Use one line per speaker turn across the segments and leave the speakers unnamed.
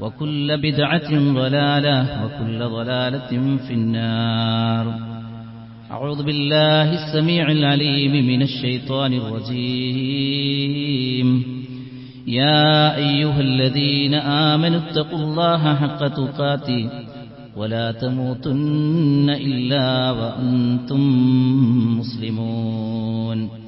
وكل بدعة ضلالة وكل ضلالة في النار. أعوذ بالله السميع العليم من الشيطان الرجيم. يا أيها الذين آمنوا اتقوا الله حق تقاته ولا تموتن إلا وأنتم مسلمون.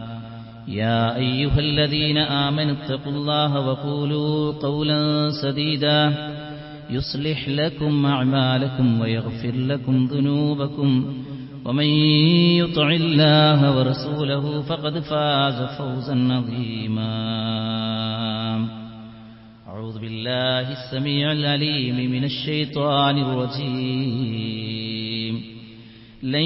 يا أيها الذين آمنوا اتقوا الله وقولوا قولا سديدا. يصلح لكم أعمالكم ويغفر لكم ذنوبكم. ومن يطع الله ورسوله فقد فاز فوزا عظيما. أعوذ بالله السميع العليم من الشيطان الرجيم. لن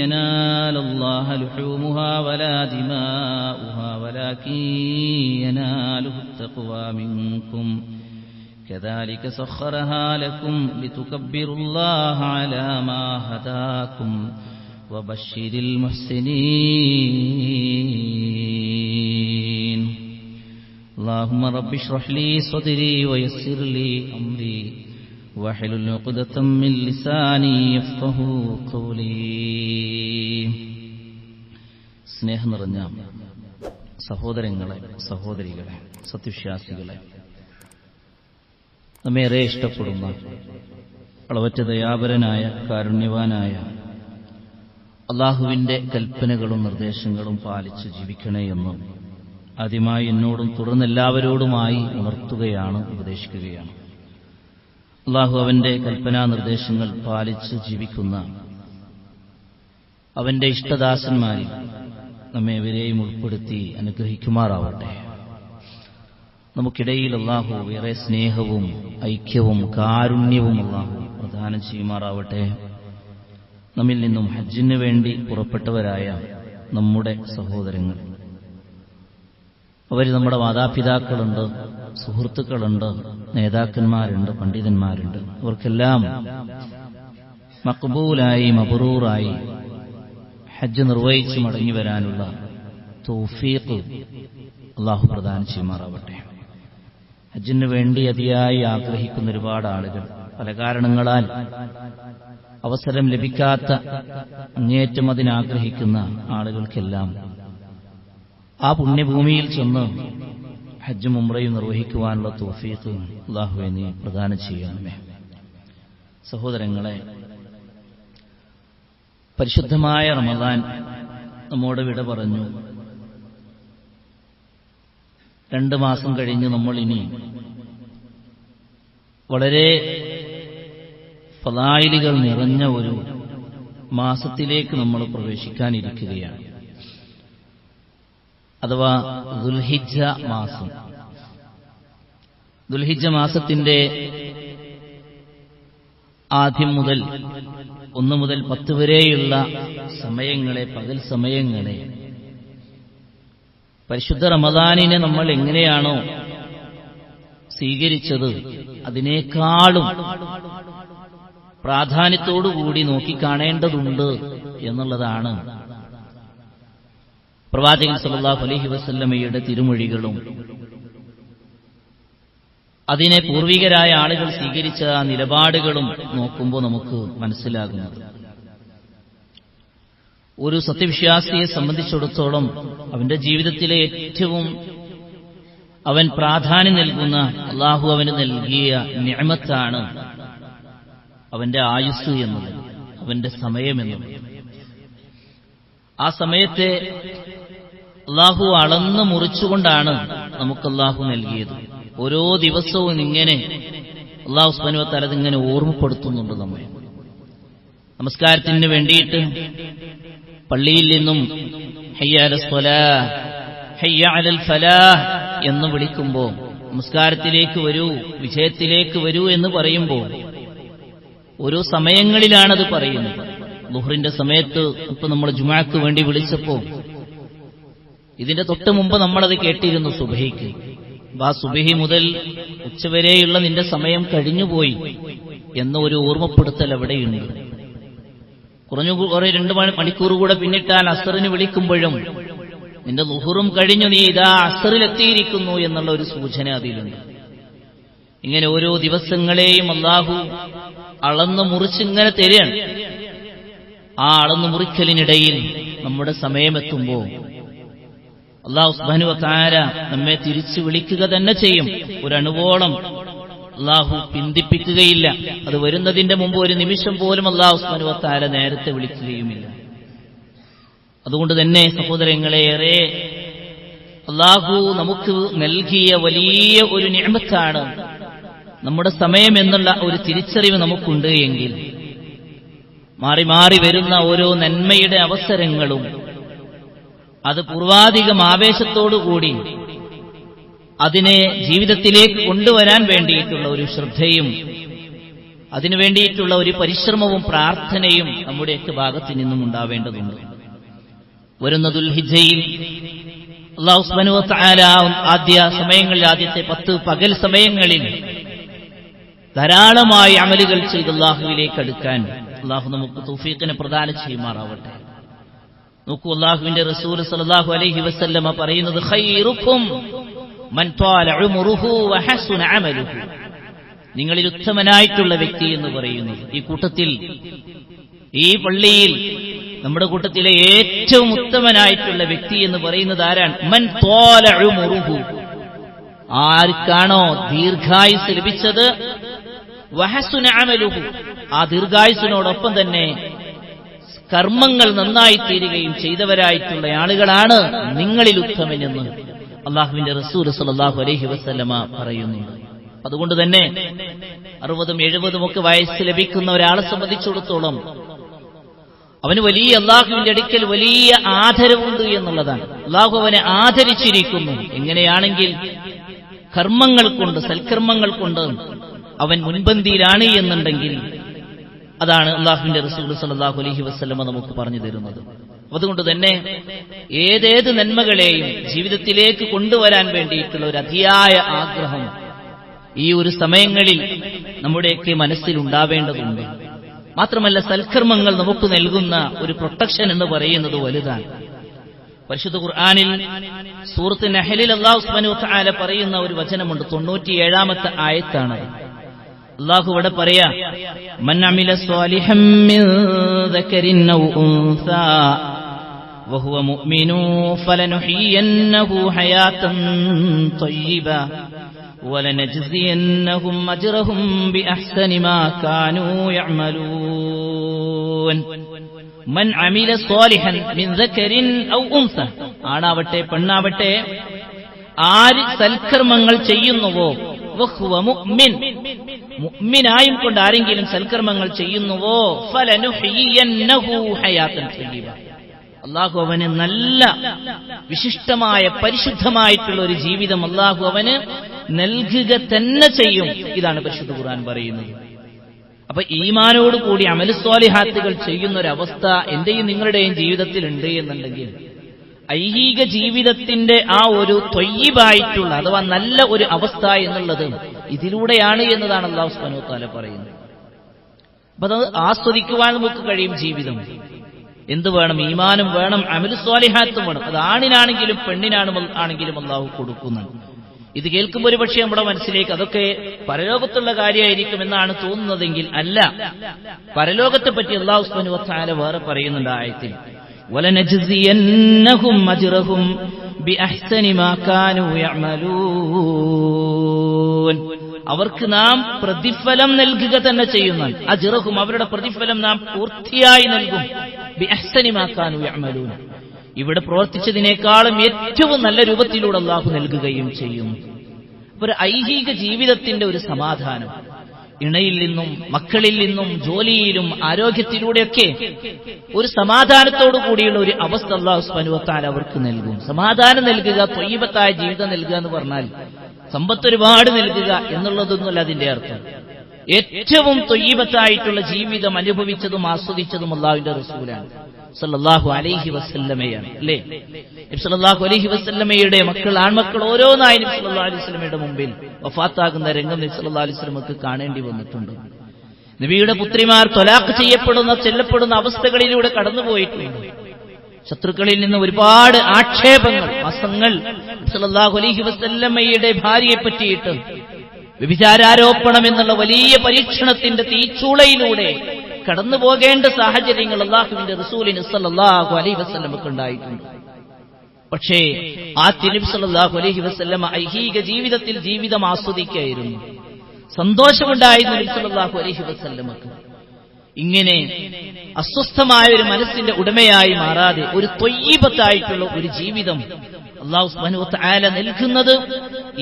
ينال الله لحومها ولا دماؤها ولكن يناله التقوى منكم. كذلك سخرها لكم لتكبروا الله على ما هداكم. وبشر المحسنين. اللهم رب اشرح لي صدري ويسر لي أمري. واحلل عقدة من لساني يفقه قولي സ്നേഹം നിറഞ്ഞ സഹോദരങ്ങളെ സഹോദരികളെ സത്യവിശ്വാസികളെ നമ്മേറെ ഇഷ്ടപ്പെടുന്ന അളവറ്റ ദയാപരനായ കാരുണ്യവാനായ അള്ളാഹുവിന്റെ കൽപ്പനകളും നിർദ്ദേശങ്ങളും പാലിച്ച് ജീവിക്കണേ എന്നും ആദ്യമായി എന്നോടും തുടർന്ന് എല്ലാവരോടുമായി ഉണർത്തുകയാണ് ഉപദേശിക്കുകയാണ് അള്ളാഹു അവന്റെ കൽപ്പനാ നിർദ്ദേശങ്ങൾ പാലിച്ച് ജീവിക്കുന്ന അവന്റെ ഇഷ്ടദാസന്മാരിൽ നമ്മെ ഇവരെയും ഉൾപ്പെടുത്തി അനുഗ്രഹിക്കുമാറാവട്ടെ. നമുക്കിടയിൽ അള്ളാഹു ഏറെ സ്നേഹവും ഐക്യവും കാരുണ്യവും അള്ളാഹു പ്രദാനം ചെയ്യുമാറാവട്ടെ. നമ്മിൽ നിന്നും ഹജ്ജിന് വേണ്ടി പുറപ്പെട്ടവരായ നമ്മുടെ സഹോദരങ്ങൾ. അവർ നമ്മുടെ മാതാപിതാക്കളുണ്ട് സുഹൃത്തുക്കളുണ്ട് നേതാക്കന്മാരുണ്ട് പണ്ഡിതന്മാരുണ്ട്. അവർക്കെല്ലാം മക്ബൂലായി മബറൂറായി ഹജ്ജ് നിർവഹിച്ച് മടങ്ങി വരാനുള്ള തൗഫീഖ് അള്ളാഹു പ്രദാനം ചെയ്യുമാറാവട്ടെ. ഹജ്ജിന് വേണ്ടി അതിയായി ആഗ്രഹിക്കുന്ന ഒരുപാട് ആളുകൾ പല കാരണങ്ങളാൽ അവസരം ലഭിക്കാത്ത അങ്ങേറ്റം അതിനാഗ്രഹിക്കുന്ന ആളുകൾക്കെല്ലാം ആ പുണ്യഭൂമിയിൽ ചെന്ന് ഹജ്ജും ഉമ്രയും നിർവഹിക്കുവാനുള്ള തോഫീക്ക് അള്ളാഹുവെ നീ പ്രദാനം ചെയ്യണമേ. സഹോദരങ്ങളെ പരിശുദ്ധമായ റമദാൻ നമ്മോട് വിട പറഞ്ഞു. രണ്ട് മാസം കഴിഞ്ഞ് നമ്മൾ ഇനി വളരെ ഫലായിലുകൾ നിറഞ്ഞ ഒരു മാസത്തിലേക്ക് നമ്മൾ പ്രവേശിക്കാനിരിക്കുകയാണ്. അഥവാ ദുൽഹിജ മാസം. ദുൽഹിജ മാസത്തിന്റെ ആദ്യം മുതൽ ഒന്ന് മുതൽ പത്ത് വരെയുള്ള സമയങ്ങളെ പകൽ സമയങ്ങളെ പരിശുദ്ധ റമദാനിനെ നമ്മൾ എങ്ങനെയാണോ സ്വീകരിച്ചത് അതിനേക്കാളും പ്രാധാന്യത്തോടുകൂടി നോക്കിക്കാണേണ്ടതുണ്ട് എന്നുള്ളതാണ് പ്രവാചകൻ സല്ലല്ലാഹു അലഹി വസ്ല്ലമ്മയുടെ തിരുമൊഴികളും അതിനെ പൂർവികരായ ആളുകൾ സ്വീകരിച്ച ആ നിലപാടുകളും നോക്കുമ്പോൾ നമുക്ക് മനസ്സിലാകുന്നത്. ഒരു സത്യവിശ്വാസിയെ സംബന്ധിച്ചിടത്തോളം അവന്റെ ജീവിതത്തിലെ ഏറ്റവും അവൻ പ്രാധാന്യം നൽകുന്ന അള്ളാഹു അവന് നൽകിയ നിയമത്താണ് അവന്റെ ആയുസ് എന്നത് അവന്റെ സമയം എന്നത്. ആ സമയത്തെ അള്ളാഹു അളന്നു മുറിച്ചുകൊണ്ടാണ് നമുക്ക് അള്ളാഹു നൽകിയത്. ഓരോ ദിവസവും ഇങ്ങനെ അള്ളാഹു സ്മനുവ തലത് ഇങ്ങനെ ഓർമ്മപ്പെടുത്തുന്നുണ്ട് നമ്മൾ നമസ്കാരത്തിന് വേണ്ടിയിട്ട് പള്ളിയിൽ നിന്നും എന്ന് വിളിക്കുമ്പോൾ നമസ്കാരത്തിലേക്ക് വരൂ വിജയത്തിലേക്ക് വരൂ എന്ന് പറയുമ്പോൾ ഓരോ സമയങ്ങളിലാണത് പറയുന്നത്. ലുഹറിന്റെ സമയത്ത് ഇപ്പൊ നമ്മൾ ജുമാക്ക് വേണ്ടി വിളിച്ചപ്പോ ഇതിന്റെ തൊട്ട് മുമ്പ് നമ്മളത് കേട്ടിരുന്നു സുബഹിക്ക്. ആ സുബഹി മുതൽ ഉച്ചവരെയുള്ള നിന്റെ സമയം കഴിഞ്ഞുപോയി എന്ന ഒരു ഓർമ്മപ്പെടുത്തൽ അവിടെയുണ്ട്. കുറഞ്ഞു കുറെ രണ്ട് മണിക്കൂർ കൂടെ പിന്നിട്ടാൽ അസറിന് വിളിക്കുമ്പോഴും നിന്റെ ലുഹുറും കഴിഞ്ഞു നീ ഇതാ അസറിലെത്തിയിരിക്കുന്നു എന്നുള്ള ഒരു സൂചന അതിലുണ്ട്. ഇങ്ങനെ ഓരോ ദിവസങ്ങളെയും അള്ളാഹു അളന്ന് മുറിച്ചിങ്ങനെ തരികയാണ്. ആ അളന്ന് മുറിക്കലിനിടയിൽ നമ്മുടെ സമയമെത്തുമ്പോൾ അള്ളാഹു സുബാനു താര നമ്മെ തിരിച്ചു വിളിക്കുക തന്നെ ചെയ്യും. ഒരണുവോളം അള്ളാഹു പിന്തിപ്പിക്കുകയില്ല. അത് വരുന്നതിന്റെ മുമ്പ് ഒരു നിമിഷം പോലും അള്ളാഹു സുബാനു താര നേരത്തെ വിളിക്കുകയുമില്ല. അതുകൊണ്ട് തന്നെ സഹോദരങ്ങളെ ഏറെ അള്ളാഹു നമുക്ക് നൽകിയ വലിയ ഒരു നിയമത്താണ് നമ്മുടെ സമയം എന്നുള്ള ഒരു തിരിച്ചറിവ് നമുക്കുണ്ട് എങ്കിൽ മാറി മാറി വരുന്ന ഓരോ നന്മയുടെ അവസരങ്ങളും അത് പൂർവാധികം ആവേശത്തോടുകൂടി അതിനെ ജീവിതത്തിലേക്ക് കൊണ്ടുവരാൻ വേണ്ടിയിട്ടുള്ള ഒരു ശ്രദ്ധയും അതിനു വേണ്ടിയിട്ടുള്ള ഒരു പരിശ്രമവും പ്രാർത്ഥനയും നമ്മുടെയൊക്കെ ഭാഗത്തു നിന്നും ഉണ്ടാവേണ്ടതുണ്ട്. വരുന്ന ദുൽഹിജയിൽ അള്ളാഹുസ്മനു ആദ്യ സമയങ്ങളിൽ ആദ്യത്തെ പത്ത് പകൽ സമയങ്ങളിൽ ധാരാളമായി അമലുകൾ ചെയ്ത് അള്ളാഹുവിലേക്ക് അടുക്കാൻ അള്ളാഹു നമുക്ക് തൗഫീഖിനെ പ്രദാനം ചെയ്യുമാറാവട്ടെ. നോക്കൂ അള്ളാഹുവിന്റെ റസൂൽ സല്ലല്ലാഹു അലൈഹി വസല്ലമ പറയുന്നത് നിങ്ങളിൽ ഉത്തമനായിട്ടുള്ള വ്യക്തി എന്ന് പറയുന്നു. ഈ കൂട്ടത്തിൽ ഈ പള്ളിയിൽ നമ്മുടെ കൂട്ടത്തിലെ ഏറ്റവും ഉത്തമനായിട്ടുള്ള വ്യക്തി എന്ന് പറയുന്നത് ആരാണ്? മൻ തോലഴുമുറുഹു ആർക്കാണോ ദീർഘായുസ് ലഭിച്ചത്? വഹസുന അമലുഹു. ആ ദീർഘായുസിനോടൊപ്പം തന്നെ കർമ്മങ്ങൾ നന്നായി തീരുകയും ചെയ്തവരായിട്ടുള്ള ആളുകളാണ് നിങ്ങളിൽ ഉത്തമനെന്ന് അള്ളാഹുവിന്റെ റസൂർ സലാഹു അലഹി വസ്ലമ പറയുന്നു. അതുകൊണ്ട് തന്നെ അറുപതും എഴുപതും ഒക്കെ വയസ്സ് ലഭിക്കുന്ന ഒരാളെ സംബന്ധിച്ചിടത്തോളം അവന് വലിയ അള്ളാഹുവിന്റെ അടുക്കൽ വലിയ ആദരവുണ്ട് എന്നുള്ളതാണ്. അള്ളാഹു അവനെ ആദരിച്ചിരിക്കുന്നു. എങ്ങനെയാണെങ്കിൽ കർമ്മങ്ങൾ കൊണ്ട് സൽക്കർമ്മങ്ങൾ കൊണ്ട് അവൻ മുൻപന്തിയിലാണ് എന്നുണ്ടെങ്കിൽ അതാണ് അള്ളാഹുവിന്റെ റസൂൽ സലാഹു അലഹി വസ്ലമ നമുക്ക് പറഞ്ഞു തരുന്നത്. അതുകൊണ്ട് തന്നെ ഏതേത് നന്മകളെയും ജീവിതത്തിലേക്ക് കൊണ്ടുവരാൻ വേണ്ടിയിട്ടുള്ള ഒരു അതിയായ ആഗ്രഹം ഈ ഒരു സമയങ്ങളിൽ നമ്മുടെയൊക്കെ മനസ്സിൽ ഉണ്ടാവേണ്ടതുണ്ട്. മാത്രമല്ല സൽക്കർമ്മങ്ങൾ നമുക്ക് നൽകുന്ന ഒരു പ്രൊട്ടക്ഷൻ എന്ന് പറയുന്നത് വലുതാണ്. പരിശുദ്ധ ഖുർആാനിൽ സൂറത്ത് നഹലിൽ അള്ളാഹു സ്മനു താല പറയുന്ന ഒരു വചനമുണ്ട്. തൊണ്ണൂറ്റിയേഴാമത്തെ ആയത്താണ് അള്ളാഹു ഇവിടെ പറയാ മൻ അമില സ്വാലിഹം മിൻ ദക്കരിൻ ഔ ഉൻസാ وهو مؤمن فلنحيينه حياة طيبة ولنجزينهم أجرهم بأحسن ما كانوا يعملون من عمل صالحا من ذكر أو أنثى ആണാവട്ടെ പെണ്ണാവട്ടെ ആര് സൽക്കർമ്മങ്ങൾ ചെയ്യുന്നുവോ വഹുവ മുഅ്മിൻ മുഅ്മിനായും കൊണ്ട് ആരെങ്കിലും സൽക്കർമ്മങ്ങൾ ചെയ്യുന്നുവോ? അള്ളാഹു അവന് നല്ല വിശിഷ്ടമായ പരിശുദ്ധമായിട്ടുള്ള ഒരു ജീവിതം അള്ളാഹു അവന് നൽകുക തന്നെ ചെയ്യും. ഇതാണ് പരിശുദ്ധ ഖുർആൻ പറയുന്നത്. അപ്പൊ ഈമാനോടുകൂടി അമലുസ്വാലിഹാത്തുകൾ ചെയ്യുന്ന ഒരവസ്ഥ എന്റെയും നിങ്ങളുടെയും ജീവിതത്തിൽ ഉണ്ട് എന്നുണ്ടെങ്കിൽ ഐഹിക ജീവിതത്തിന്റെ ആ ഒരു തൊയ്യബായിട്ടുള്ള അഥവാ നല്ല ഒരു അവസ്ഥ എന്നുള്ളത് ഇതിലൂടെയാണ് എന്നതാണ് അള്ളാഹു തആല പറയുന്നത്. അപ്പൊ അത് ആസ്വദിക്കുവാൻ നമുക്ക് കഴിയും ജീവിതം. എന്ത് വേണം? ഈമാനും വേണം അമലു സ്വാലിഹാത്തും വേണം. അത് ആണിനാണെങ്കിലും പെണ്ണിനാണ് ആണെങ്കിലും അള്ളാഹു കൊടുക്കുന്നത്. ഇത് കേൾക്കുമ്പോൾ ഒരുപക്ഷെ നമ്മുടെ മനസ്സിലേക്ക് അതൊക്കെ പരലോകത്തുള്ള കാര്യമായിരിക്കും എന്നാണ് തോന്നുന്നതെങ്കിൽ അല്ല. പരലോകത്തെ പറ്റി അള്ളാഹു തആല വേറെ പറയുന്നുണ്ട് ആയത്തിൽ. ولنجزينهم أجرهم بأحسن ما كانوا يعملون. അവർക്ക് നാം പ്രതിഫലം നൽകുക തന്നെ ചെയ്യുന്ന അജിറഹും അവരുടെ പ്രതിഫലം നാം പൂർത്തിയായി നൽകും. ബിഅഹ്സനിമാക്കാനു ഇവിടെ പ്രവർത്തിച്ചതിനേക്കാളും ഏറ്റവും നല്ല രൂപത്തിലൂടെ അള്ളാഹു നൽകുകയും ചെയ്യും. ഒരു ഐഹിക ജീവിതത്തിന്റെ ഒരു സമാധാനം. ഇണയിൽ നിന്നും മക്കളിൽ നിന്നും ജോലിയിലും ആരോഗ്യത്തിലൂടെയൊക്കെ ഒരു സമാധാനത്തോടു കൂടിയുള്ള ഒരു അവസ്ഥ അള്ളാഹു സ്മനുവത്താൽ അവർക്ക് നൽകും. സമാധാനം നൽകുക തൊയ്യബത്തായ ജീവിതം നൽകുക എന്ന് പറഞ്ഞാൽ സമ്പത്ത് ഒരുപാട് നൽകുക എന്നുള്ളതൊന്നുമല്ല അതിന്റെ അർത്ഥം. ഏറ്റവും തൊയ്യബത്തായിട്ടുള്ള ജീവിതം അനുഭവിച്ചതും ആസ്വദിച്ചതും അള്ളാഹുവിന്റെ റസൂലാണ്. സല്ലല്ലാഹു അലൈഹി വസല്ലമയാണ് അല്ലേ? നബി സല്ലല്ലാഹു അലൈഹി വസല്ലമയുടെ മക്കൾ ആൺമക്കൾ ഓരോന്നായി നബി സല്ലല്ലാഹു അലൈഹി വസല്ലമയുടെ മുമ്പിൽ വഫാത്താകുന്ന രംഗം നബി സല്ലല്ലാഹു അലൈഹി വസല്ലമക്ക് കാണേണ്ടി വന്നിട്ടുണ്ട്. നബിയുടെ പുത്രിമാർ തൊലാഖ് ചെയ്യപ്പെടുന്ന ചെല്ലപ്പെടുന്ന അവസ്ഥകളിലൂടെ കടന്നുപോയിട്ടുണ്ട്. ശത്രുക്കളിൽ നിന്ന് ഒരുപാട് ആക്ഷേപങ്ങൾ മാസങ്ങൾ സല്ലല്ലാഹു അലൈഹി വസല്ലമയുടെ ഭാര്യയെ പറ്റിയിട്ട് വ്യഭിചാരോപണം എന്നുള്ള വലിയ പരീക്ഷണത്തിന്റെ തീച്ചൂളയിലൂടെ കടന്നു പോകേണ്ട സാഹചര്യങ്ങൾ അള്ളാഹുവിന്റെ റസൂലിന് സല്ലല്ലാഹു അലൈഹി വസല്ലമക്ക് ഉണ്ടായിട്ടുണ്ട്. പക്ഷേ ആ തിരുബ് സല്ലല്ലാഹു അലൈഹി വസല്ലമ ഐഹിക ജീവിതത്തിൽ ജീവിതം ആസ്വദിക്കുകയായിരുന്നു. സന്തോഷമുണ്ടായിരുന്നു സല്ലാഹു അലൈഹി വസല്ലമക്ക്. ഇങ്ങനെ അസ്വസ്ഥമായ ഒരു മനസ്സിന്റെ ഉടമയായി മാറാതെ ഒരു തൊയ്യബത്തായിട്ടുള്ള ഒരു ജീവിതം അള്ളാഹു സുബ്ഹാനഹു ആല നൽകുന്നത്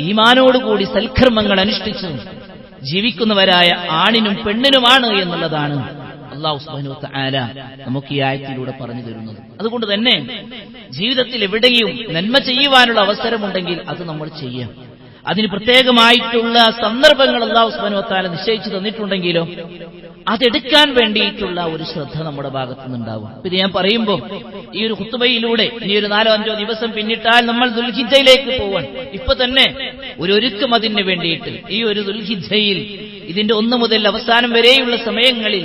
ഈമാനോടുകൂടി സൽക്കർമ്മങ്ങൾ അനുഷ്ഠിച്ചു ജീവിക്കുന്നവരായ ആണിനും പെണ്ണിനുമാണ് എന്നുള്ളതാണ് അള്ളാഹു സുബാനു ആല നമുക്ക് ഈ ആയത്തിലൂടെ പറഞ്ഞു തരുന്നത്. അതുകൊണ്ട് തന്നെ ജീവിതത്തിൽ എവിടെയും നന്മ ചെയ്യുവാനുള്ള അവസരമുണ്ടെങ്കിൽ അത് നമ്മൾ ചെയ്യാം. അതിന് പ്രത്യേകമായിട്ടുള്ള സന്ദർഭങ്ങൾ അള്ളാഹു സുബാനു താല നിശ്ചയിച്ചു തന്നിട്ടുണ്ടെങ്കിലോ അതെടുക്കാൻ വേണ്ടിയിട്ടുള്ള ഒരു ശ്രദ്ധ നമ്മുടെ ഭാഗത്തു നിന്നുണ്ടാവും പിന്നെ ഞാൻ പറയുമ്പോൾ ഈ ഒരു കുത്തുബയിലൂടെ ഇനി ഒരു നാലോ അഞ്ചോ ദിവസം പിന്നിട്ടാൽ നമ്മൾ ദുൽഹിജയിലേക്ക് പോവാൻ. ഇപ്പൊ തന്നെ ഒരു ഒരുക്കം അതിന് വേണ്ടിയിട്ട് ഈ ഒരു ദുൽഹിജയിൽ ഇതിന്റെ ഒന്നു മുതൽ അവസാനം വരെയുള്ള സമയങ്ങളിൽ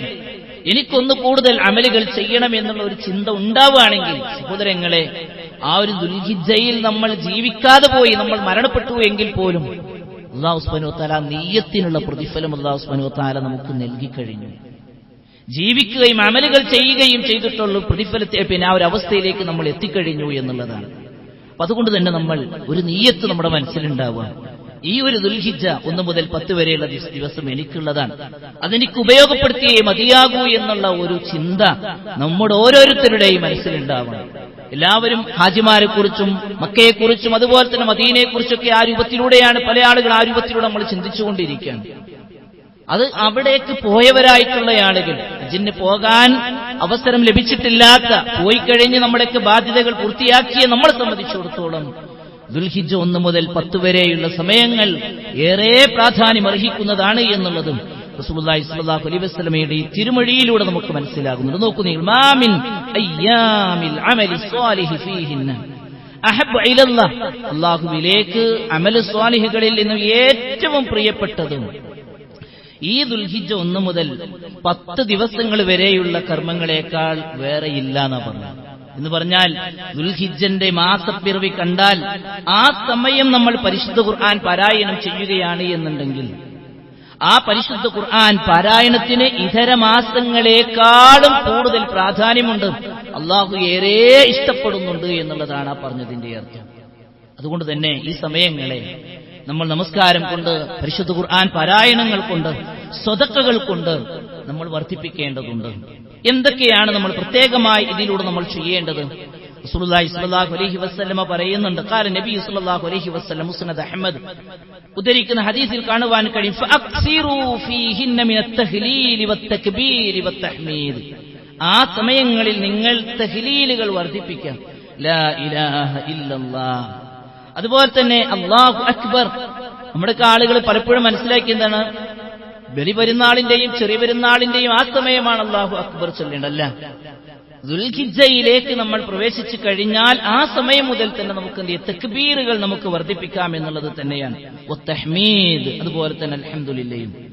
എനിക്കൊന്ന് കൂടുതൽ അമലുകൾ ചെയ്യണം എന്നുള്ള ഒരു ചിന്ത ഉണ്ടാവുകയാണെങ്കിൽ സഹോദരങ്ങളെ ആ ഒരു ദുൽഹിജയിൽ നമ്മൾ ജീവിക്കാതെ പോയി നമ്മൾ മരണപ്പെട്ടു എങ്കിൽ പോലും അള്ളാഹു സ്മനുത്താല നീയത്തിനുള്ള പ്രതിഫലം അള്ളാഹു സ്മനുത്താല നമുക്ക് നൽകിക്കഴിഞ്ഞു ജീവിക്കുകയും അമലുകൾ ചെയ്യുകയും ചെയ്തിട്ടുള്ള പ്രതിഫലത്തെ പിന്നെ ആ ഒരു അവസ്ഥയിലേക്ക് നമ്മൾ എത്തിക്കഴിഞ്ഞു എന്നുള്ളതാണ്. അപ്പൊ അതുകൊണ്ട് തന്നെ നമ്മൾ ഒരു നീയത്ത് നമ്മുടെ മനസ്സിലുണ്ടാവുക. ഈ ഒരു ദുൽഹിജ ഒന്ന് മുതൽ പത്ത് വരെയുള്ള ദിവസ- എനിക്കുള്ളതാണ്. അതെനിക്ക് ഉപയോഗപ്പെടുത്തിയേ മതിയാകൂ എന്നുള്ള ഒരു ചിന്ത നമ്മുടെ ഓരോരുത്തരുടെയും മനസ്സിലുണ്ടാവണം. എല്ലാവരും ഹാജിമാരെ കുറിച്ചും മക്കയെക്കുറിച്ചും അതുപോലെ തന്നെ മദീനയെക്കുറിച്ചൊക്കെ ആ രൂപത്തിലൂടെയാണ് പല ആളുകൾ ആ രൂപത്തിലൂടെ നമ്മൾ ചിന്തിച്ചുകൊണ്ടിരിക്കുകയാണ്. അത് അവിടേക്ക് പോയവരായിട്ടുള്ള ആളുകൾ ഹജ്ജിന് പോകാൻ അവസരം ലഭിച്ചിട്ടില്ലാത്ത പോയി കഴിഞ്ഞ് നമ്മുടെയൊക്കെ ബാധ്യതകൾ പൂർത്തിയാക്കിയ നമ്മളെ സംബന്ധിച്ചിടത്തോളം ദുൽഹിജ ഒന്ന് മുതൽ പത്ത് വരെയുള്ള സമയങ്ങൾ ഏറെ പ്രാധാന്യം അർഹിക്കുന്നതാണ് എന്നുള്ളതും റസൂലുള്ളാഹി സ്വല്ലല്ലാഹു അലൈഹി വസല്ലമയുടെ ഈ തിരുമൊഴിയിലൂടെ നമുക്ക് മനസ്സിലാകുന്നുണ്ട്. നോക്കൂ നിങ്ങൾ മാമിൻ അയ്യാമിൽ അമലി സ്വാലിഹി ഫീഹിന്ന അഹബ്ബു ഇലല്ലാഹ് അല്ലാഹുവിലേക്ക് അമൽ സ്വാലിഹുകളിൽ നിന്ന് ഏറ്റവും പ്രിയപ്പെട്ടതും ഈ ദുൽഹിജ ഒന്ന് മുതൽ പത്ത് ദിവസങ്ങൾ വരെയുള്ള കർമ്മങ്ങളെക്കാൾ ഇല്ല എന്നാ പറഞ്ഞു എന്ന് പറഞ്ഞാൽ ദുൽഹിജന്റെ മാസപ്പിറവി കണ്ടാൽ ആ സമയം നമ്മൾ പരിശുദ്ധ ഖുർആൻ പാരായണം ചെയ്യുകയാണ് എന്നുണ്ടെങ്കിൽ ആ പരിശുദ്ധ ഖുർആൻ പാരായണത്തിന് ഇതര മാസങ്ങളെക്കാളും കൂടുതൽ പ്രാധാന്യമുണ്ട്. അള്ളാഹു ഏറെ ഇഷ്ടപ്പെടുന്നുണ്ട് എന്നുള്ളതാണ് ആ പറഞ്ഞതിന്റെ അർത്ഥം. അതുകൊണ്ട് തന്നെ ഈ സമയങ്ങളെ നമ്മൾ നമസ്കാരം കൊണ്ട് പരിശുദ്ധ ഖുർആൻ പാരായണങ്ങൾ കൊണ്ട് സ്വതക്കകൾ കൊണ്ട് നമ്മൾ വർദ്ധിപ്പിക്കേണ്ടതുണ്ട്. എന്തൊക്കെയാണ് നമ്മൾ പ്രത്യേകമായി ഇതിലൂടെ നമ്മൾ ചെയ്യേണ്ടത്? റസൂലുള്ളാഹി സ്വല്ലല്ലാഹു അലൈഹി വസല്ലമ പറയുന്നുണ്ട്. ഖാല നബി സ്വല്ലല്ലാഹു അലൈഹി വസല്ലം മുസ്നദ് അഹ്മദ് ഉദ്ധരിക്കുന്ന ഹദീസിൽ കാണുവാൻ കഴിയും. ഫഅക്സിറൂ ഫീഹിന്ന മിനത്ത് തഹ്ലീലി വത്തക്ബീരി ആ സമയങ്ങളിൽ നിങ്ങൾ തഹ്ലീലുകൾ വർദ്ധിപ്പിക്കാം ലാ ഇലാഹ ഇല്ലല്ലാഹ്. അതുപോലെ തന്നെ അള്ളാഹു അക്ബർ. നമ്മുടെയൊക്കെ ആളുകൾ പലപ്പോഴും മനസ്സിലാക്കി എന്താണ്? ബലിപെരുന്നാളിന്റെയും ചെറിയ പെരുന്നാളിന്റെയും ആ സമയമാണ് അള്ളാഹു അക്ബർ ചൊല്ലേണ്ടല്ല? ദുൽഹിജയിലേക്ക് നമ്മൾ പ്രവേശിച്ചു കഴിഞ്ഞാൽ ആ സമയം മുതൽ തന്നെ നമുക്ക് എന്ത് തെക്ബീറുകൾ നമുക്ക് വർദ്ധിപ്പിക്കാം എന്നുള്ളത് തന്നെയാണ്. ഒത്തഹ്മീദ് അതുപോലെ തന്നെ അലഹമുല്ലയും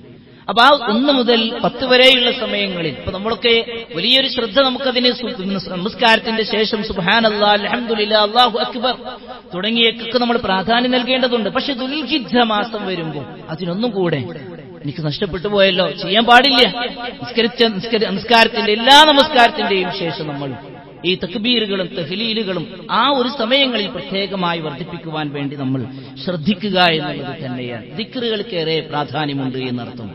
അപ്പൊ ആ ഒന്ന് മുതൽ പത്ത് വരെയുള്ള സമയങ്ങളിൽ ഇപ്പൊ നമ്മളൊക്കെ വലിയൊരു ശ്രദ്ധ നമുക്കതിന് നമസ്കാരത്തിന്റെ ശേഷം സുഹാൻ അല്ലാ അലഹമുല്ല അള്ളാഹു അക്ബർ തുടങ്ങിയൊക്കെ നമ്മൾ പ്രാധാന്യം നൽകേണ്ടതുണ്ട്. പക്ഷെ ദുൽഹിജ മാസം വരുമ്പോൾ അതിനൊന്നും കൂടെ എനിക്ക് നഷ്ടപ്പെട്ടു പോയല്ലോ. ചെയ്യാൻ പാടില്ല. നിസ്കരിച്ച നിസ്കാരത്തിന്റെ എല്ലാ നമസ്കാരത്തിന്റെയും ശേഷം നമ്മൾ ഈ തക്ബീറുകളും തെഹ്ലീലുകളും ആ ഒരു സമയങ്ങളിൽ പ്രത്യേകമായി വർദ്ധിപ്പിക്കുവാൻ വേണ്ടി നമ്മൾ ശ്രദ്ധിക്കുക എന്നുള്ളത് തന്നെയാണ്. ദിക്റുകൾക്കേറെ പ്രാധാന്യമുണ്ട് എന്നർത്ഥം.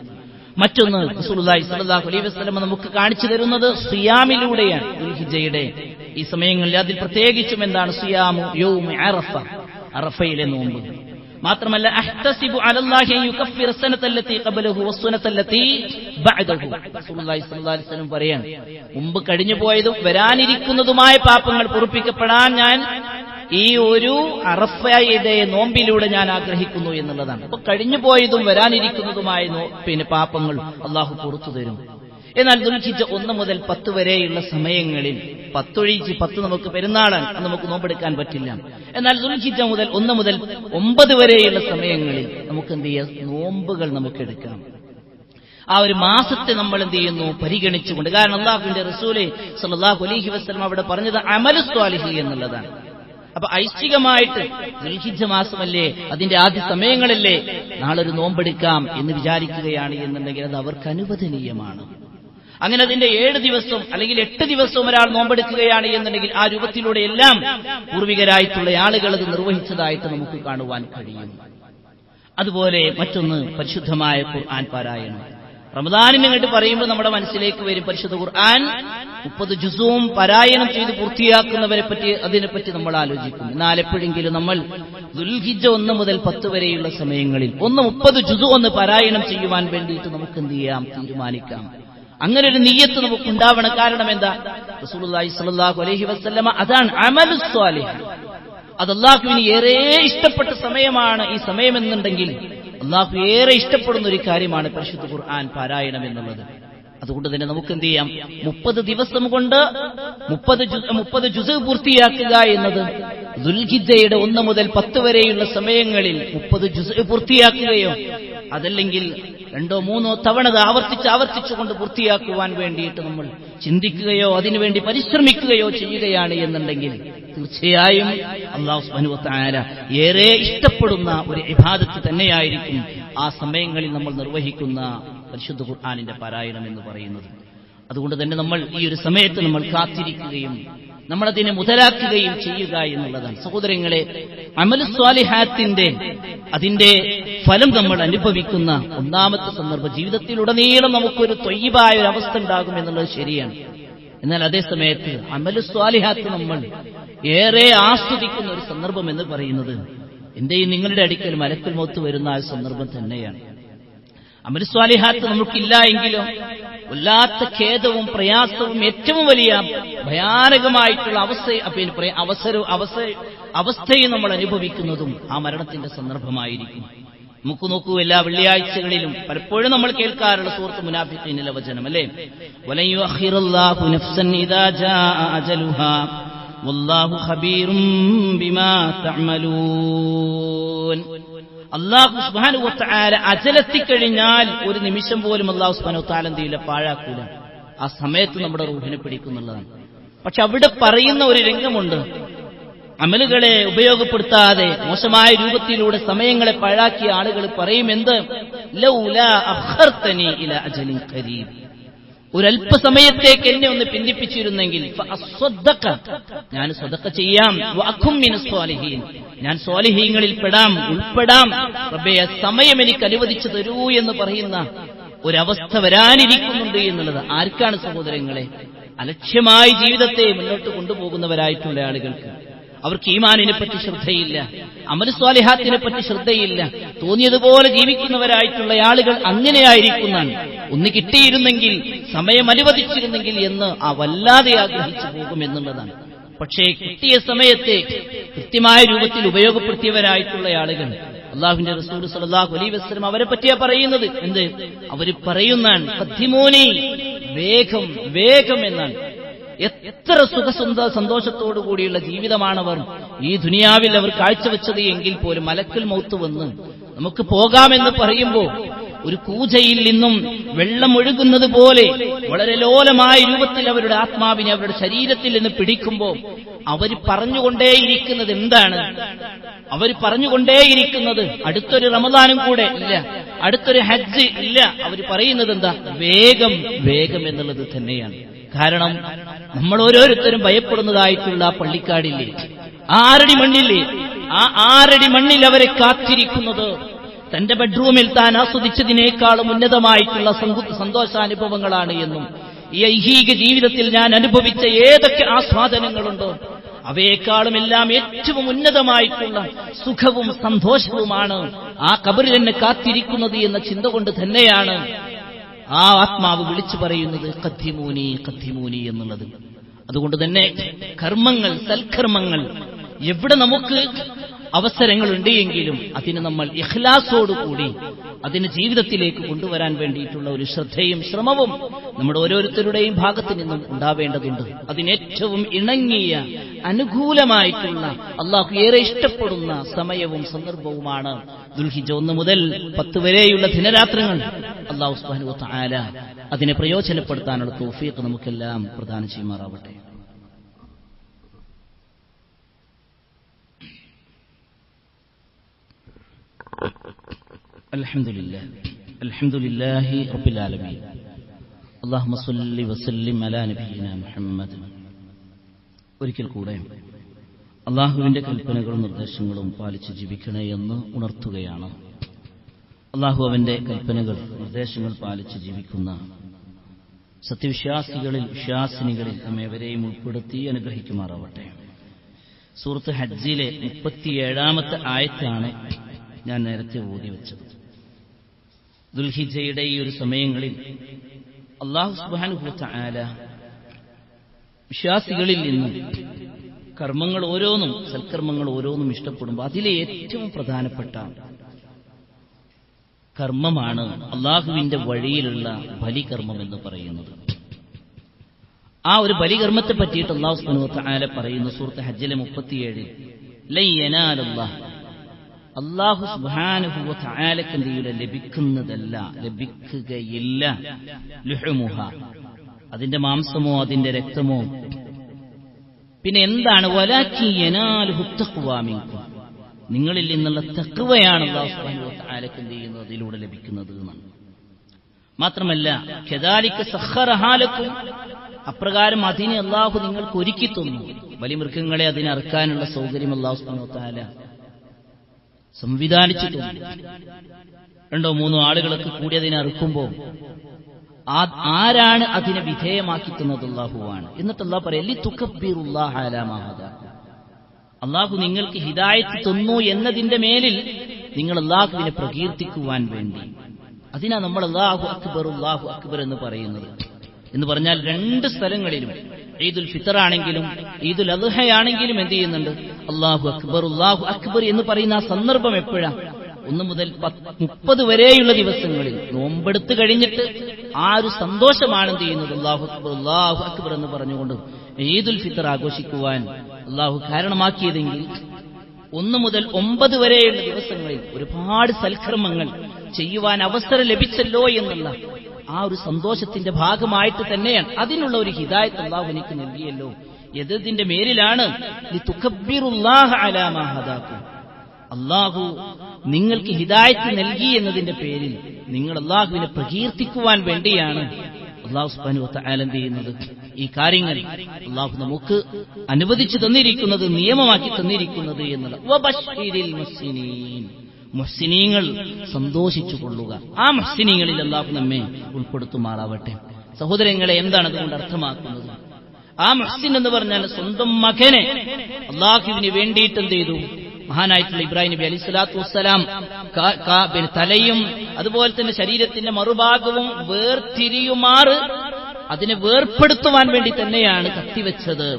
മറ്റൊന്ന് റസൂലുള്ളാഹി സ്വല്ലല്ലാഹു അലൈഹി വസല്ലം നമുക്ക് കാണിച്ചു തരുന്നത് സിയാമിലൂടെയാണ് ദുൽഹിജ്ജയുടെ ഈ സമയങ്ങളിൽ. അതിൽ പ്രത്യേകിച്ചും എന്താണ്? സിയാമു യൗമ അറഫ അറഫയിലെ നോമ്പ്. മാത്രമല്ല അലല്ലാഹി ഖബലഹു ബഅദഹു. റസൂലുള്ളാഹി സ്വല്ലല്ലാഹി അലൈഹി വസല്ലം പറയാണ് മുമ്പ് കഴിഞ്ഞു പോയതും വരാനിരിക്കുന്നതുമായ പാപങ്ങൾ പൊറുപ്പിക്കപ്പെടാൻ ഞാൻ ഈ ഒരു അറഫയുടെ നോമ്പിലൂടെ ഞാൻ ആഗ്രഹിക്കുന്നു എന്നുള്ളതാണ്. അപ്പൊ കഴിഞ്ഞു പോയതും വരാനിരിക്കുന്നതുമായ പിന്നെ പാപങ്ങൾ അള്ളാഹു പുറത്തു തരും. എന്നാൽ ദുൽഹിജ ഒന്ന് മുതൽ പത്ത് വരെയുള്ള സമയങ്ങളിൽ പത്തൊഴിച്ച് പത്ത് നമുക്ക് പെരുന്നാളാണ് അത് നമുക്ക് നോമ്പെടുക്കാൻ പറ്റില്ല. എന്നാൽ ദുൽഹിജ മുതൽ ഒന്ന് മുതൽ ഒമ്പത് വരെയുള്ള സമയങ്ങളിൽ നമുക്ക് എന്ത് ചെയ്യാം? നോമ്പുകൾ നമുക്ക് എടുക്കാം. ആ ഒരു മാസത്തെ നമ്മൾ എന്ത് ചെയ്യുന്നു? പരിഗണിച്ചുകൊണ്ട്. കാരണം അള്ളാഹുവിന്റെ റസൂലെ സല്ലാഹു അലഹി വസ്ലം അവിടെ പറഞ്ഞത് അമലു സ്വാലിഹി എന്നുള്ളതാണ്. അപ്പൊ ഐശ്വികമായിട്ട് ദുൽഹിജ മാസമല്ലേ? അതിന്റെ ആദ്യ സമയങ്ങളല്ലേ? നാളൊരു നോമ്പെടുക്കാം എന്ന് വിചാരിക്കുകയാണ് എന്നുണ്ടെങ്കിൽ അത് അവർക്ക് അനുവദനീയമാണ്. അങ്ങനെ അതിന്റെ ഏഴ് ദിവസം അല്ലെങ്കിൽ എട്ട് ദിവസവും ഒരാൾ നോമ്പെടുക്കുകയാണ് എന്നുണ്ടെങ്കിൽ ആ രൂപത്തിലൂടെ എല്ലാം പൂർവികരായിട്ടുള്ള ആളുകൾ അത് നിർവഹിച്ചതായിട്ട് നമുക്ക് കാണുവാൻ കഴിയും. അതുപോലെ മറ്റൊന്ന് പരിശുദ്ധമായ ഖുർആൻ പാരായണം. റമദാനിന് ഇങ്ങോട്ട് പറയുമ്പോൾ നമ്മുടെ മനസ്സിലേക്ക് വരും പരിശുദ്ധ ഖുർആൻ മുപ്പത് ജുസവും പാരായണം ചെയ്ത് പൂർത്തിയാക്കുന്നവരെ പറ്റി അതിനെപ്പറ്റി നമ്മൾ ആലോചിക്കും. എന്നാൽ എപ്പോഴെങ്കിലും നമ്മൾ ദുൽഹിജ ഒന്ന് മുതൽ പത്ത് വരെയുള്ള സമയങ്ങളിൽ ഒന്ന് മുപ്പത് ജുസു ഒന്ന് പാരായണം ചെയ്യുവാൻ വേണ്ടിയിട്ട് നമുക്ക് എന്ത് ചെയ്യാം? തീരുമാനിക്കാം. അങ്ങനെ ഒരു നീയത്ത് നമുക്ക് ഉണ്ടാവണം. കാരണം എന്താ? റസൂലുള്ളാഹി സ്വല്ലല്ലാഹു അലൈഹി വസല്ലമ അതാണ് അമലു സ്വാലിഹ്. അത് അള്ളാഹുവിന് ഏറെ ഇഷ്ടപ്പെട്ട സമയമാണ് ഈ സമയമെന്നുണ്ടെങ്കിൽ അള്ളാഹു ഏറെ ഇഷ്ടപ്പെടുന്ന ഒരു കാര്യമാണ് പരിശുദ്ധ ഖുർആൻ പാരായണം എന്നുള്ളത്. അതുകൊണ്ട് തന്നെ നമുക്ക് എന്ത് ചെയ്യാം? മുപ്പത് ദിവസം കൊണ്ട് മുപ്പത് മുപ്പത് ജുസ് പൂർത്തിയാക്കുക എന്നത് ദുൽഹിദ്ദയുടെ ഒന്ന് മുതൽ പത്ത് വരെയുള്ള സമയങ്ങളിൽ മുപ്പത് ജുസ് പൂർത്തിയാക്കുകയോ അതല്ലെങ്കിൽ രണ്ടോ മൂന്നോ തവണ ആവർത്തിച്ച് ആവർത്തിച്ചുകൊണ്ട് പൂർത്തിയാക്കുവാൻ വേണ്ടിയിട്ട് നമ്മൾ ചിന്തിക്കുകയോ അതിനുവേണ്ടി പരിശ്രമിക്കുകയോ ചെയ്യുകയാണ് എന്നുണ്ടെങ്കിൽ തീർച്ചയായും അള്ളാഹു സുബാനുവത്തായ ഏറെ ഇഷ്ടപ്പെടുന്ന ഒരു ഇബാദത്ത് തന്നെയായിരിക്കും ആ സമയങ്ങളിൽ നമ്മൾ നിർവഹിക്കുന്ന പരിശുദ്ധ ഖുർആാനിന്റെ പാരായണം എന്ന് പറയുന്നത്. അതുകൊണ്ട് തന്നെ നമ്മൾ ഈ ഒരു സമയത്ത് നമ്മൾ കാത്തിരിക്കുകയും നമ്മളതിനെ മുതലാക്കുകയും ചെയ്യുക എന്നുള്ളതാണ്. സഹോദരങ്ങളെ അമലുസ്വാലിഹാത്തിന്റെ അതിന്റെ ഫലം നമ്മൾ അനുഭവിക്കുന്ന ഒന്നാമത്തെ സന്ദർഭം ജീവിതത്തിലുടനീളം നമുക്കൊരു തൊയ്യബായ ഒരു അവസ്ഥ ഉണ്ടാകും എന്നുള്ളത് ശരിയാണ്. എന്നാൽ അതേ സമയത്ത് അമലുസ്വാലിഹാത്ത് നമ്മൾ ഏറെ ആസ്വദിക്കുന്ന ഒരു സന്ദർഭം എന്ന് പറയുന്നത് എന്റെയും നിങ്ങളുടെ അടുക്കൽ മലക്കൽ മൊത്ത് വരുന്ന ആ സന്ദർഭം തന്നെയാണ്. അമലുസ്വാലിഹാത്ത് നമുക്കില്ല എങ്കിലും വല്ലാത്ത ഖേദവും പ്രയാസവും ഏറ്റവും വലിയ ഭയാനകമായിട്ടുള്ള അവസ്ഥ അവസര അവസ അവസ്ഥയും നമ്മൾ അനുഭവിക്കുന്നതും ആ മരണത്തിന്റെ സന്ദർഭമായിരിക്കും. നമുക്ക് നോക്കൂ എല്ലാ വെള്ളിയാഴ്ചകളിലും പലപ്പോഴും നമ്മൾ കേൾക്കാറുള്ള സുഹൃത്ത് മുനാഫിഖീനിലെ വചനം അല്ലേ? വലൻ അള്ളാഹു സുബ്ഹാനഹു വതആല അജലെത്തിക്കഴിഞ്ഞാൽ ഒരു നിമിഷം പോലും അള്ളാഹു സുബ്ഹാനഹു ഉത്താല എന്ത് ചെയ്യില്ല പാഴാക്കൂല. ആ സമയത്ത് നമ്മുടെ റൂഹിനെ പിടിക്കുന്നുള്ളതാണ്. പക്ഷെ അവിടെ പറയുന്ന ഒരു രംഗമുണ്ട്. അമലുകളെ ഉപയോഗപ്പെടുത്താതെ മോശമായ രൂപത്തിലൂടെ സമയങ്ങളെ പാഴാക്കിയ ആളുകൾ പറയും എന്ത്? ലൗലാ അഖർതനി ഇല അജലിൻ ഖരീബ് ഒരല്പസമയത്തേക്ക് എന്നെ ഒന്ന് പിന്തിപ്പിച്ചിരുന്നെങ്കിൽ. ഞാൻ സ്വതക്ക ചെയ്യാം സ്വാലിഹീൻ. ഞാൻ സ്വാലിഹീങ്ങളിൽ പെടാം ഉൾപ്പെടാം റബ്ബേ ആ സമയം എനിക്ക് അനുവദിച്ചു തരൂ എന്ന് പറയുന്ന ഒരവസ്ഥ വരാനിരിക്കുന്നുണ്ട് എന്നുള്ളത് ആർക്കാണ് സഹോദരങ്ങളെ അലക്ഷ്യമായി ജീവിതത്തെ മുന്നോട്ട് കൊണ്ടുപോകുന്നവരായിട്ടുള്ള ആളുകൾക്ക് അവർക്ക് ഈമാനിനെ പറ്റി ശ്രദ്ധയില്ല അമരസ്വാലിഹാത്തിനെ പറ്റി ശ്രദ്ധയില്ല. തോന്നിയതുപോലെ ജീവിക്കുന്നവരായിട്ടുള്ള ആളുകൾ അങ്ങനെയായിരിക്കുന്നാണ്. ഒന്ന് കിട്ടിയിരുന്നെങ്കിൽ സമയം അനുവദിച്ചിരുന്നെങ്കിൽ എന്ന് ആ വല്ലാതെ ആഗ്രഹിച്ചു പോകും എന്നുള്ളതാണ്. പക്ഷേ കിട്ടിയ സമയത്തെ കൃത്യമായ രൂപത്തിൽ ഉപയോഗപ്പെടുത്തിയവരായിട്ടുള്ള ആളുകൾ അള്ളാഹുവിന്റെ റസൂൽ സലാഹു അലൈ വസ്ലം അവരെ പറ്റിയാ പറയുന്നത്. എന്ത്? അവർ പറയുന്നാണ് വേഗം വേഗം എന്നാണ്. എത്ര സുഖസുന്ദ സന്തോഷത്തോടു കൂടിയുള്ള ജീവിതമാണവർ ഈ ദുനിയാവിൽ അവർ കാഴ്ചവെച്ചത് എങ്കിൽ പോലും മലക്കൽ മൗത്ത് വന്ന് നമുക്ക് പോകാമെന്ന് പറയുമ്പോൾ ഒരു കൂജയിൽ നിന്നും വെള്ളം ഒഴുകുന്നത് പോലെ വളരെ ലോലമായ രൂപത്തിൽ അവരുടെ ആത്മാവിനെ അവരുടെ ശരീരത്തിൽ നിന്ന് പിടിക്കുമ്പോൾ അവർ പറഞ്ഞുകൊണ്ടേയിരിക്കുന്നത് എന്താണ്? അവർ പറഞ്ഞുകൊണ്ടേയിരിക്കുന്നത് അടുത്തൊരു റമദാനും കൂടെ ഇല്ല. അടുത്തൊരു ഹജ്ജ് ഇല്ല. അവർ പറയുന്നത് എന്താ? വേഗം വേഗം എന്നുള്ളത് തന്നെയാണ്. കാരണം നമ്മൾ ഓരോരുത്തരും ഭയപ്പെടുന്നതായിട്ടുള്ള പള്ളിക്കാടില്ലേ? ആറടി മണ്ണില്ലേ? ആ ആറടി മണ്ണിൽ അവരെ കാത്തിരിക്കുന്നത്. തന്റെ ബെഡ്റൂമിൽ താൻ ആസ്വദിച്ചതിനേക്കാളും ഉന്നതമായിട്ടുള്ള സന്തോഷാനുഭവങ്ങളാണ് എന്നും. ഈ ഐഹിക ജീവിതത്തിൽ ഞാൻ അനുഭവിച്ച ഏതൊക്കെ ആസ്വാദനങ്ങളുണ്ടോ? അവയെക്കാളും എല്ലാം ഏറ്റവും ഉന്നതമായിട്ടുള്ള സുഖവും സന്തോഷവുമാണ് ആ കബറിൽ എന്നെ കാത്തിരിക്കുന്നത് എന്ന ചിന്ത കൊണ്ട് തന്നെയാണ് ആ ആത്മാവ് വിളിച്ചു പറയുന്നത് കത്തിമൂനി കത്തിമൂനി എന്നുള്ളത്. അതുകൊണ്ട് തന്നെ കർമ്മങ്ങൾ സൽക്കർമ്മങ്ങൾ എവിടെ നമുക്ക് അവസരങ്ങളുണ്ട് എങ്കിലും അതിന് നമ്മൾ ഇഖ്ലാസോടുകൂടി അതിന് ജീവിതത്തിലേക്ക് കൊണ്ടുവരാൻ വേണ്ടിയിട്ടുള്ള ഒരു ശ്രദ്ധയും ശ്രമവും നമ്മുടെ ഓരോരുത്തരുടെയും ഭാഗത്ത് നിന്നും ഉണ്ടാവേണ്ടതുണ്ട്. അതിനേറ്റവും ഇണങ്ങിയ അനുകൂലമായിട്ടുള്ള അള്ളാഹു ഏറെ ഇഷ്ടപ്പെടുന്ന സമയവും സന്ദർഭവുമാണ് ദുൽഹിജ ഒന്ന് മുതൽ പത്ത് വരെയുള്ള ദിനരാത്രങ്ങൾ. അള്ളാഹു സുബ്ഹാനഹു വ അതിനെ പ്രയോജനപ്പെടുത്താനുള്ള തൗഫീഖ് നമുക്കെല്ലാം പ്രധാനം ചെയ്യുമാറാവട്ടെ. الحمد لله الحمد لله رب العالمين اللهم صل وسلم على نبينا മുഹമ്മദ് ഒരിക്കൽ കൂടെ അള്ളാഹുവിന്റെ കൽപ്പനകളും നിർദ്ദേശങ്ങളും പാലിച്ച് ജീവിക്കണേ എന്ന് ഉണർത്തുകയാണ് അള്ളാഹു അവന്റെ കൽപ്പനകൾ നിർദ്ദേശങ്ങൾ പാലിച്ച് ജീവിക്കുന്ന സത്യവിശ്വാസികളിൽ വിശ്വാസിനികളിൽ നമ്മെവരെയും ഉൾപ്പെടുത്തി അനുഗ്രഹിക്കുമാറാവട്ടെ സൂറത്ത് ഹജ്ജിലെ മുപ്പത്തിയേഴാമത്തെ ആയത്താണ് ഞാൻ നേരത്തെ ഓതി വെച്ചത്. ദുൽഹിജയുടെ ഈ ഒരു സമയങ്ങളിൽ അള്ളാഹു സുബാനുഭൂത്ത ആല വിശ്വാസികളിൽ നിന്ന് കർമ്മങ്ങൾ ഓരോന്നും സൽക്കർമ്മങ്ങൾ ഓരോന്നും ഇഷ്ടപ്പെടുമ്പോൾ അതിലെ ഏറ്റവും പ്രധാനപ്പെട്ട കർമ്മമാണ് അള്ളാഹുവിന്റെ വഴിയിലുള്ള ബലികർമ്മം എന്ന് പറയുന്നത്. ആ ഒരു ബലികർമ്മത്തെ പറ്റിയിട്ട് അള്ളാഹു സുബാനുഭൂത്ത ആല പറയുന്നു സുഹൃത്ത് ഹജ്ജിലെ ലൈ ലയ്യനാലല്ലാഹ് അള്ളാഹു സുബാനുഭവ ലഭിക്കുന്നതല്ല. ലഭിക്കുകയില്ല. ലുഹമുഹ. അതിന്റെ മാംസമോ അതിന്റെ രക്തമോ. പിന്നെ എന്താണ്? വലാക്കി യനാലുഹുത്തക്കുവാമിക്കും നിങ്ങളിൽ നിന്നുള്ള തക്കുവയാണ് അള്ളാഹു സുബാനുഭവ അതിലൂടെ ലഭിക്കുന്നത് എന്നാണ്. മാത്രമല്ല കെദാലിക്ക് സഹറഹാലക്കും അപ്രകാരം അതിനെ അള്ളാഹു നിങ്ങൾക്ക് ഒരുക്കി തന്നു ബലിമൃഗങ്ങളെ അതിനെ അറുക്കാനുള്ള സൗകര്യം അള്ളാഹു സുബാനു സംവിധാനിച്ചിട്ടുണ്ട്. രണ്ടോ മൂന്നോ ആളുകളൊക്കെ കൂടിയതിനെ അറുക്കുമ്പോൾ ആരാണ് അതിനെ വിധേയമാക്കി തന്നത് അള്ളാഹുവാണ് എന്നിട്ട് അള്ളാഹു പറയല്ലി അള്ളാഹു നിങ്ങൾക്ക് ഹിദായത്ത് തന്നു എന്നതിന്റെ മേലിൽ നിങ്ങൾ അള്ളാഹുവിനെ പ്രകീർത്തിക്കുവാൻ വേണ്ടി. അതിനാ നമ്മൾ അള്ളാഹു അക്ബർ അള്ളാഹു അക്ബർ എന്ന് പറയുന്നത്. എന്ന് പറഞ്ഞാൽ രണ്ട് സ്ഥലങ്ങളിലും ഈദുൽ ഫിത്തർ ആണെങ്കിലും ഈദുൽ അദ്ഹയാണെങ്കിലും എന്ത് ചെയ്യുന്നുണ്ട്? അള്ളാഹു അക്ബർ അള്ളാഹു അക്ബർ എന്ന് പറയുന്ന ആ സന്ദർഭം എപ്പോഴാ? ഒന്ന് മുതൽ മുപ്പത് വരെയുള്ള ദിവസങ്ങളിൽ. നോമ്പെടുത്ത് കഴിഞ്ഞിട്ട് ആ ഒരു സന്തോഷമാണ് എന്ത് ചെയ്യുന്നത്? അള്ളാഹു അക്ബർ അള്ളാഹു അക്ബർ എന്ന് പറഞ്ഞുകൊണ്ട് ഈദുൽ ഫിത്തർ ആഘോഷിക്കുവാൻ അള്ളാഹു കാരണമാക്കിയതെങ്കിൽ ഒന്ന് മുതൽ ഒമ്പത് വരെയുള്ള ദിവസങ്ങളിൽ ഒരുപാട് സൽക്കർമ്മങ്ങൾ ചെയ്യുവാൻ അവസരം ലഭിച്ചല്ലോ എന്നുള്ള ആ ഒരു സന്തോഷത്തിന്റെ ഭാഗമായിട്ട് തന്നെയാണ്. അതിനുള്ള ഒരു ഹിദായത്ത് അള്ളാഹു എനിക്ക് നൽകിയല്ലോ. എതിന്റെ മേലിലാണ്. അള്ളാഹു നിങ്ങൾക്ക് ഹിദായത്ത് നൽകി എന്നതിന്റെ പേരിൽ നിങ്ങൾ അള്ളാഹുവിനെ പ്രകീർത്തിക്കുവാൻ വേണ്ടിയാണ് അള്ളാഹു സുബാനു ആലന്ത് ചെയ്യുന്നത്? ഈ കാര്യങ്ങൾ അള്ളാഹു നമുക്ക് അനുവദിച്ചു തന്നിരിക്കുന്നത് നിയമമാക്കി തന്നിരിക്കുന്നത് എന്നുള്ളത് മുഹ്സിനീങ്ങൾ സന്തോഷിച്ചു കൊള്ളുക ആ മുഹ്സിനീങ്ങളിൽ അള്ളാഹു നമ്മെ ഉൾപ്പെടുത്തുമാറാവട്ടെ. സഹോദരങ്ങളെ എന്താണ് അതുകൊണ്ട് അർത്ഥമാക്കുന്നത്? ആ മുഹ്സിൻ എന്ന് പറഞ്ഞാൽ സ്വന്തം മകനെ അള്ളാഹുവിന് വേണ്ടിയിട്ട് എന്ത് ചെയ്തു? മഹാനായിട്ടുള്ള ഇബ്രാഹിം നബി അലി സ്വലാത്തു വസ്സലാം തലയും അതുപോലെ തന്നെ ശരീരത്തിന്റെ മറുഭാഗവും വേർതിരിയുമാറ് അതിനെ വേർപ്പെടുത്തുവാൻ വേണ്ടി തന്നെയാണ് കത്തിവെച്ചത്.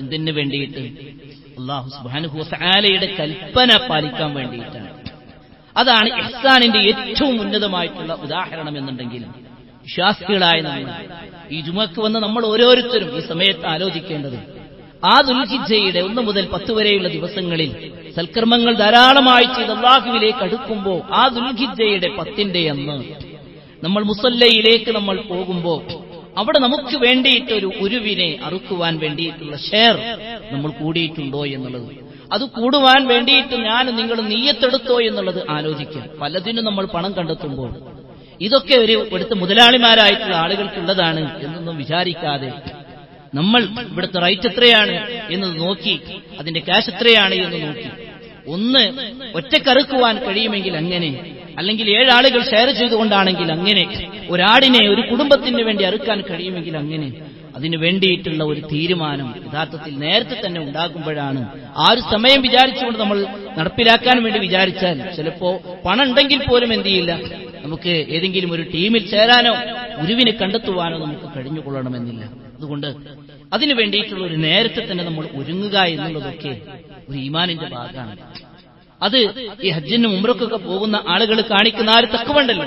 എന്തിനു വേണ്ടിയിട്ട്? അള്ളാഹു സുബാനുഹുസാലയുടെ കൽപ്പന പാലിക്കാൻ വേണ്ടിയിട്ടാണ്. അതാണ് ഇഹ്സാനിന്റെ ഏറ്റവും ഉന്നതമായിട്ടുള്ള ഉദാഹരണം എന്നുണ്ടെങ്കിൽ വിശ്വാസികളായ നമ്മൾ. ഈ ജുമക്ക് വന്ന് നമ്മൾ ഓരോരുത്തരും ഈ സമയത്ത് ആലോചിക്കേണ്ടത് ആ ദുൽഹിജയുടെ ഒന്ന് മുതൽ പത്ത് വരെയുള്ള ദിവസങ്ങളിൽ സൽക്കർമ്മങ്ങൾ ധാരാളമായി ചെയ്ത് അള്ളാഹുവിലേക്ക് അടുക്കുമ്പോൾ ആ ദുൽഹിജയുടെ പത്തിന്റെ അന്ന് നമ്മൾ മുസല്ലയിലേക്ക് നമ്മൾ പോകുമ്പോൾ അവിടെ നമുക്ക് വേണ്ടിയിട്ട് ഒരു ഉരുവിനെ അറുക്കുവാൻ വേണ്ടിയിട്ടുള്ള ഷെയർ നമ്മൾ കൂടിയിട്ടുണ്ടോ എന്നുള്ളത്. അത് കൂടുവാൻ വേണ്ടിയിട്ട് ഞാൻ നിങ്ങൾ നീയത്തെടുത്തോ എന്നുള്ളത് ആലോചിക്കുക പലതിനും നമ്മൾ പണം കണ്ടെത്തുമ്പോൾ. ഇതൊക്കെ ഒരു ഇവിടുത്തെ മുതലാളിമാരായിട്ടുള്ള ആളുകൾക്കുള്ളതാണ് എന്നൊന്നും വിചാരിക്കാതെ നമ്മൾ ഇവിടുത്തെ റൈറ്റ് എത്രയാണ് എന്ന് നോക്കി അതിന്റെ ക്യാഷ് എത്രയാണ് എന്ന് നോക്കി. ഒന്ന് ഒറ്റക്കറുക്കുവാൻ കഴിയുമെങ്കിൽ അങ്ങനെ അല്ലെങ്കിൽ ഏഴാളുകൾ ഷെയർ ചെയ്തുകൊണ്ടാണെങ്കിൽ അങ്ങനെ ഒരാടിനെ ഒരു കുടുംബത്തിന് വേണ്ടി അറുക്കാൻ കഴിയുമെങ്കിൽ അങ്ങനെ. അതിനു വേണ്ടിയിട്ടുള്ള ഒരു തീരുമാനം യഥാർത്ഥത്തിൽ നേരത്തെ തന്നെ ഉണ്ടാക്കുമ്പോഴാണ് ആ ഒരു സമയം വിചാരിച്ചുകൊണ്ട് നമ്മൾ നടപ്പിലാക്കാൻ വേണ്ടി വിചാരിച്ചാൽ ചിലപ്പോ പണം ഉണ്ടെങ്കിൽ പോലും എന്ത് ചെയ്യില്ല. നമുക്ക് ഏതെങ്കിലും ഒരു ടീമിൽ ചേരാനോ ഗുരുവിനെ കണ്ടെത്തുവാനോ നമുക്ക് കഴിഞ്ഞുകൊള്ളണമെന്നില്ല. അതുകൊണ്ട് അതിനു വേണ്ടിയിട്ടുള്ള ഒരു നേരത്തെ തന്നെ നമ്മൾ ഒരുങ്ങുക എന്നുള്ളതൊക്കെ ഒരു ഈമാനിന്റെ ഭാഗമാണ്. അത് ഈ ഹജ്ജിന് മുമ്പൊക്കെ പോകുന്ന ആളുകൾ കാണിക്കുന്ന ആ ഒരു തക്കുവണ്ടല്ലോ?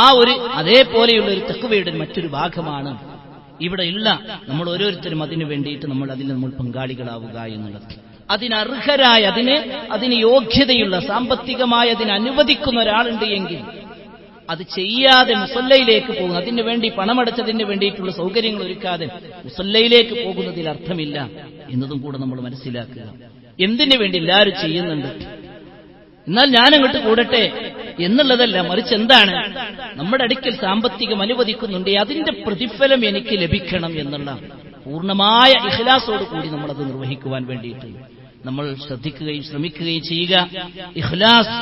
ആ ഒരു അതേപോലെയുള്ള ഒരു തക്കുവയുടെ മറ്റൊരു ഭാഗമാണ് ഇവിടെയുള്ള നമ്മൾ ഓരോരുത്തരും അതിനു വേണ്ടിയിട്ട് നമ്മൾ അതിൽ നമ്മൾ പങ്കാളികളാവുക എന്നുള്ളത്. അതിനർഹരായ അതിന് അതിന് യോഗ്യതയുള്ള സാമ്പത്തികമായ അതിന് അനുവദിക്കുന്ന ഒരാളുണ്ട് എങ്കിൽ അത് ചെയ്യാതെ മുസല്ലയിലേക്ക് പോകുന്നു. അതിന് വേണ്ടി പണമടച്ചതിന് വേണ്ടിയിട്ടുള്ള സൗകര്യങ്ങൾ ഒരുക്കാതെ മുസല്ലയിലേക്ക് പോകുന്നതിൽ അർത്ഥമില്ല എന്നതും കൂടെ നമ്മൾ മനസ്സിലാക്കുക. എന്തിനു വേണ്ടി എല്ലാവരും ചെയ്യുന്നുണ്ട്? എന്നാൽ ഞാൻ അങ്ങോട്ട് കൂടട്ടെ. എന്നുള്ളതല്ല മറിച്ച് എന്താണ്? നമ്മുടെ അടുക്കൽ സാമ്പത്തികം അനുവദിക്കുന്നുണ്ട് അതിന്റെ പ്രതിഫലം എനിക്ക് ലഭിക്കണം എന്നുള്ള പൂർണമായ ഇഖ്ലാസോട് കൂടി നമ്മളത് നിർവഹിക്കുവാൻ വേണ്ടിയിട്ട് നമ്മൾ ശ്രദ്ധിക്കുകയും ശ്രമിക്കുകയും ചെയ്യുക. ഇഖ്ലാസ്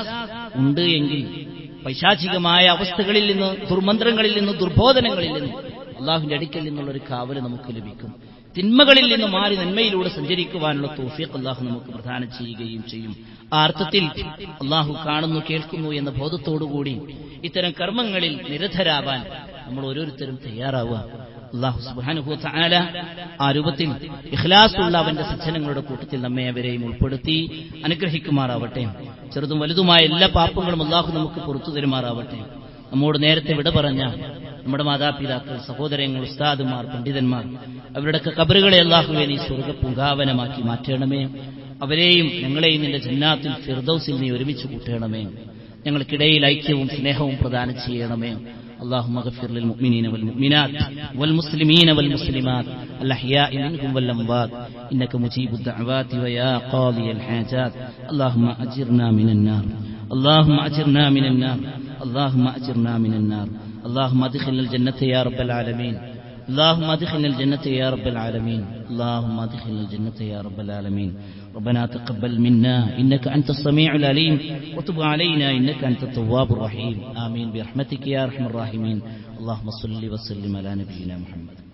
ഉണ്ട് എങ്കിൽ പൈശാചികമായ അവസ്ഥകളിൽ നിന്ന് ദുർമന്ത്രങ്ങളിൽ നിന്ന് ദുർബോധനങ്ങളിൽ നിന്ന് അള്ളാഹുവിന്റെ അടുക്കൽ നിന്നുള്ള ഒരു കാവൽ നമുക്ക് ലഭിക്കും. തിന്മകളിൽ നിന്ന് മാറി നന്മയിലൂടെ സഞ്ചരിക്കുവാനുള്ള തോഫിയക്ക് അള്ളാഹു നമുക്ക് പ്രദാനം ചെയ്യുകയും ചെയ്യും. ആ അർത്ഥത്തിൽ അള്ളാഹു കാണുന്നു കേൾക്കുന്നു എന്ന ബോധത്തോടുകൂടി ഇത്തരം കർമ്മങ്ങളിൽ നിരധരാവാൻ നമ്മൾ ഓരോരുത്തരും തയ്യാറാവുക. അള്ളാഹു സുബാനുഭൂ താല ആ രൂപത്തിൽ ഇഖ്ലാസുള്ള അവന്റെ സജ്ജനങ്ങളുടെ കൂട്ടത്തിൽ നമ്മെ അവരെയും ഉൾപ്പെടുത്തി അനുഗ്രഹിക്കുമാറാവട്ടെ. ചെറുതും വലുതുമായ എല്ലാ പാപ്പങ്ങളും അള്ളാഹു നമുക്ക് പുറത്തു തരുമാറാവട്ടെ. നമ്മോട് നേരത്തെ വിട പറഞ്ഞ നമ്മുടെ മാതാപിതാക്കൾ സഹോദരങ്ങൾ ഉസ്താദുമാർ പണ്ഡിതന്മാർ അവരുടെയൊക്കെ കബറുകളെ അള്ളാഹുവെ നീ സ്വർഗ പുങ്കാവനമാക്കി മാറ്റണമേ അവരെയും ഞങ്ങളെയും നിന്റെ ജന്നാത്തിൽ ഫിർദൌസിൽ നീ ഒരുമിച്ച് കൂട്ടണമേ ഞങ്ങൾക്കിടയിൽ ഐക്യവും സ്നേഹവും പ്രദാനം ചെയ്യണമേ اللهم اغفر للمؤمنين والمؤمنات والمسلمين والمسلمات الأحياء منهم والأموات إنك مجيب الدعوات ويا قاضي الحاجات اللهم أجرنا من النار اللهم أجرنا من النار اللهم أجرنا من النار اللهم ادخلنا الجنة يا رب العالمين. اللهم ادخلنا الجنة يا رب العالمين. اللهم ادخلنا الجنة يا رب العالمين. ربنا تقبل منا إنك أنت السميع العليم. وتب علينا إنك أنت التواب الرحيم. آمين برحمتك يا أرحم الراحمين. اللهم صل وسلم على نبينا محمد.